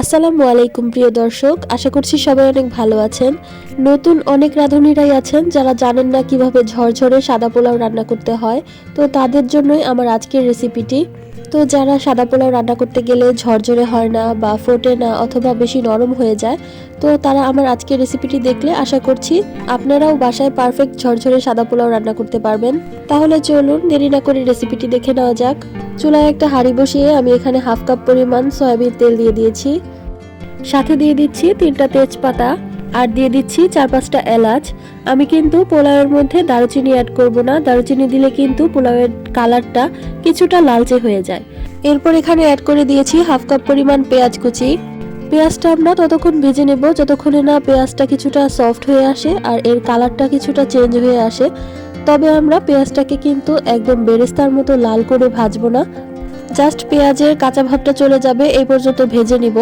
আসসালামু আলাইকুম, প্রিয় দর্শক। আশা করছি সবাই অনেক ভালো আছেন। নতুন অনেক রাঁধুনিরাই আছেন যারা জানেন না কীভাবে ঝরঝরে সাদা পোলাও রান্না করতে হয়। তো তাদের জন্যই আমার আজকের রেসিপিটি তো যারা সাদা পোলাও রান্না করতে গেলে ঝরঝরে হয় না বা ফোটে না অথবা বেশি নরম হয়ে যায়, তো তারা আমার আজকের রেসিপিটি দেখলে আশা করছি আপনারাও বাসায় পারফেক্ট ঝরঝরে সাদা পোলাও রান্না করতে পারবেন। তাহলে চলুন দেরি না করে রেসিপিটি দেখে নেওয়া যাক। চুলায় একটা হাঁড়ি বসিয়ে আমি এখানে হাফ কাপ পরিমাণ সয়াবিন তেল দিয়ে দিয়েছি। সাথে দিয়ে দিচ্ছি তিনটা তেজপাতা। আর দিয়ে দিচ্ছি চার পাঁচটা এলাচ। আমি কিন্তু পোলাওয়ের মধ্যে দারুচিনি অ্যাড করব না। দারুচিনি দিলে কিন্তু পোলাওয়ের কালারটা কিছুটা লালচে হয়ে যায়। এরপর এখানে অ্যাড করে দিয়েছি হাফ কাপ পরিমাণ পেঁয়াজ কুচি। পেঁয়াজটা আমরা ততক্ষণ ভেজে নেব। যতক্ষণে না পেঁয়াজটা কিছুটা সফট হয়ে আসে আর এর কালারটা কিছুটা চেঞ্জ হয়ে আসে, তবে আমরা পেঁয়াজটাকে কিন্তু একদম বেরেস্তার মতো লাল করে ভাজবো না। জাস্ট পেঁয়াজের কাঁচা ভাবটা চলে যাবে। এই পর্যন্ত ভেজে নিব।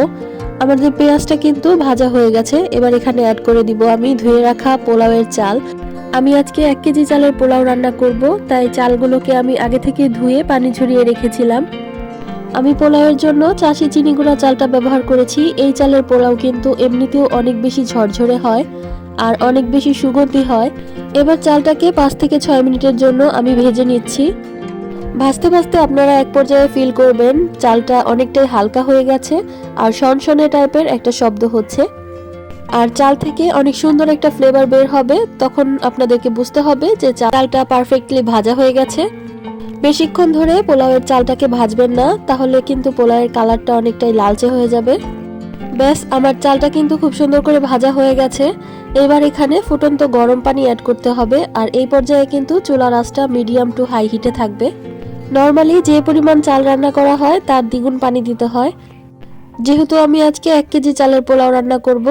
আমাদের পেঁয়াজটা কিন্তু ভাজা হয়ে গেছে। এবার এখানে অ্যাড করে দিব আমি ধুয়ে রাখা পোলাওয়ের চাল। আমি আজকে এক কেজি চালের পোলাও রান্না করব, তাই চালগুলোকে আমি আগে থেকে ধুয়ে পানি ঝরিয়ে রেখেছিলাম। আমি পোলাওয়ের জন্য চাষি চিনি গুঁড়া চালটা ব্যবহার করেছি। এই চালের পোলাও কিন্তু এমনিতেও অনেক বেশি ঝরঝরে হয় আর অনেক বেশি সুগন্ধি হয়। এবার চালটাকে পাঁচ থেকে ছয় মিনিটের জন্য আমি ভেজে নিচ্ছি। ভাজতে ভাজতে আপনারা এক পর্যায়ে ফিল করবেন, চালটা অনেকটাই হালকা হয়ে গেছে আর সনসনে টাইপের একটা শব্দ হচ্ছে। আর চাল থেকে অনেক সুন্দর একটা ফ্লেভার বের হবে, তখন আপনাদেরকে বুঝতে হবে যে চালটা পারফেক্টলি ভাজা হয়ে গেছে। বেশিক্ষণ ধরে পোলাওয়ের চালটাকে ভাজবেন না, তাহলে কিন্তু পোলাওয়ের কালারটা অনেকটাই লালচে হয়ে যাবে। ব্যাস, আমার চালটা কিন্তু খুব সুন্দর করে ভাজা হয়ে গেছে। এবার এখানে ফুটন্ত গরম পানি অ্যাড করতে হবে, আর এই পর্যায়ে কিন্তু চুলার আঁচটা মিডিয়াম টু হাই হিটে থাকবে। নর্মালি যে পরিমাণ চাল রান্না করা হয়, তার দ্বিগুণ পানি দিতে হয়। যেহেতু আমি আজকে এক কেজি চালের পোলাও রান্না করব,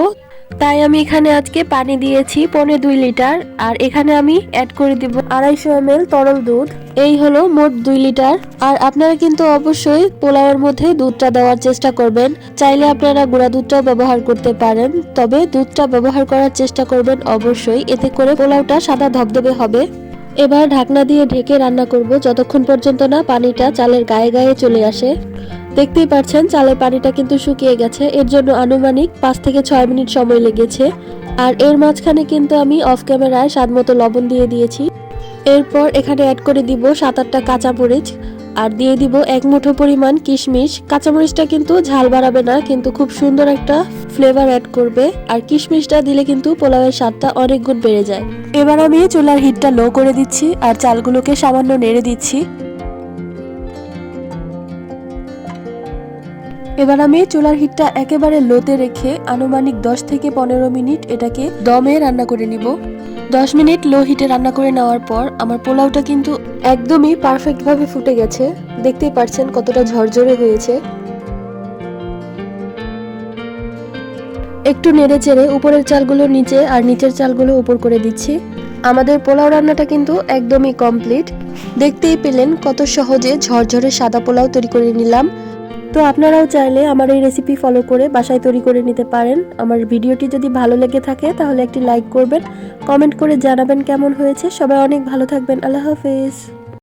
তাই আমি এখানে আজকে পানি দিয়েছি পনে দুই লিটার, আর এখানে আমি অ্যাড করে দিব আড়াইশো এম তরল দুধ। এই হলো মোট দুই লিটার। আর আপনারা কিন্তু অবশ্যই পোলাওয়ের মধ্যে দুধটা দেওয়ার চেষ্টা করবেন। চাইলে আপনারা গুঁড়া দুধটাও ব্যবহার করতে পারেন, তবে দুধটা ব্যবহার করার চেষ্টা করবেন অবশ্যই। এতে করে পোলাওটা সাদা ধবধবে হবে। এবার ঢাকনা দিয়ে ঢেকে রান্না করব। যতক্ষণ পর্যন্ত না পানিটা চালের গায়ে গায়ে চলে আসে। দেখতেই পাচ্ছেন চালের পানিটা কিন্তু শুকিয়ে গেছে। এর জন্য আনুমানিক পাঁচ থেকে ছয় মিনিট সময় লেগেছে। আর এর মাঝখানে কিন্তু আমি অফ ক্যামেরায় স্বাদ মতো লবণ দিয়ে দিয়েছি। এরপর এখানে অ্যাড করে দিব সাত আটটা কাঁচামরিচ আর দিয়ে দিব এক মুঠো পরিমাণ কিশমিশ। কাঁচামরিচটা কিন্তু ঝাল বাড়াবে না, কিন্তু খুব সুন্দর একটা ফ্লেভার অ্যাড করবে। আর কিশমিশটা দিলে কিন্তু পোলাওয়ের স্বাদটা অনেক গুণ বেড়ে যায়। এবার আমি চুলার হিটটা লো করে দিচ্ছি আর চালগুলোকে সামান্য নেড়ে দিচ্ছি। এবার আমি চুলার হিটটা একেবারে লোতে রেখে আনুমানিক দশ থেকে পনেরো মিনিট এটাকে দমে রান্না করে নিব। দশ মিনিট লো হিটে রান্না করে নেওয়ার পর আমার পোলাওটা কিন্তু একদমই পারফেক্টভাবে ফুটে গেছে। দেখতেই পারছেন কতটা ঝরঝরে হয়েছে। একটু নেড়ে চেড়ে উপরের চালগুলো নিচে আর নিচের চালগুলো উপর করে দিচ্ছি। আমাদের পোলাও রান্নাটা কিন্তু একদমই কমপ্লিট দেখতেই পেলেন কত সহজে ঝরঝরে সাদা পোলাও তৈরি করে নিলাম। তো আপনারাও চাইলে আমার এই রেসিপি ফলো করে বাসায় তৈরি করে নিতে পারেন। আমার ভিডিওটি যদি ভালো লেগে থাকে, তাহলে একটি লাইক করবেন। কমেন্ট করে জানাবেন কেমন হয়েছে। সবাই অনেক ভালো থাকবেন। আল্লাহ হাফেজ।